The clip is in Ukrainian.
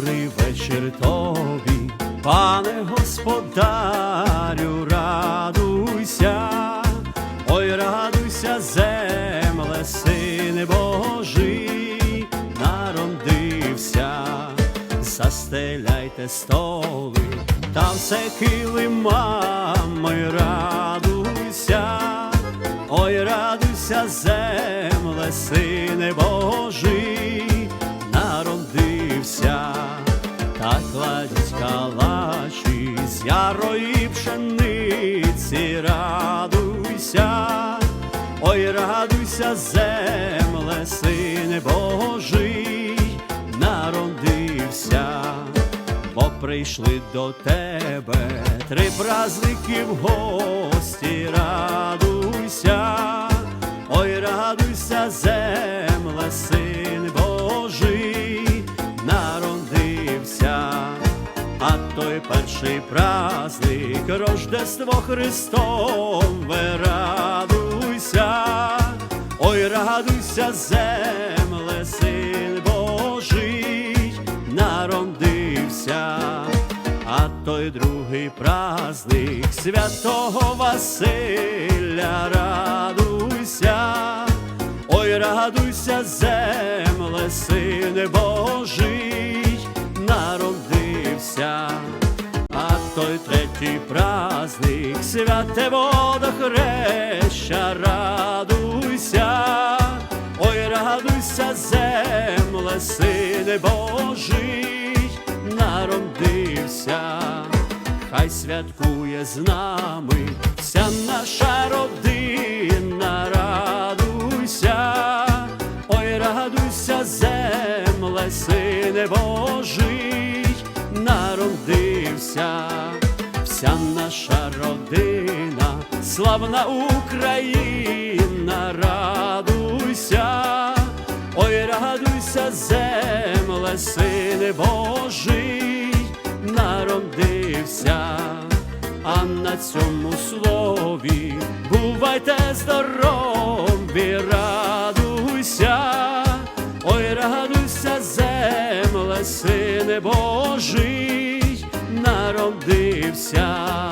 добрий вечір тобі, пане господарю, радуйся, ой, радуйся, земле, сини Божий, народився, застеляйте столи, там все килимами радуйся, ой, радуйся, земле, сини Божий. Народився та кладіть калачі з ярої пшениці, радуйся, ой, радуйся, земле, сине Божий, народився, бо прийшли до тебе три праздники в гості, той праздник Рождество Христове, радуйся, ой, радуйся, земле, син Божий, народився, а той другий праздник святого Василя, радуйся, ой, радуйся, земле, сине Божий, народився, той третій праздник, святе водохреща, радуйся, ой, радуйся, земле, сине Божий, народився, хай святкує з нами вся наша родина, радуйся, ой, радуйся, земле, сине Божий, народився, вся наша родина, славна Україна, радуйся, ой, радуйся, земле, сине Божий, народився, а на цьому слові бувайте здорові, радуйся, ой, радуйся, земле, сине Божий, народився.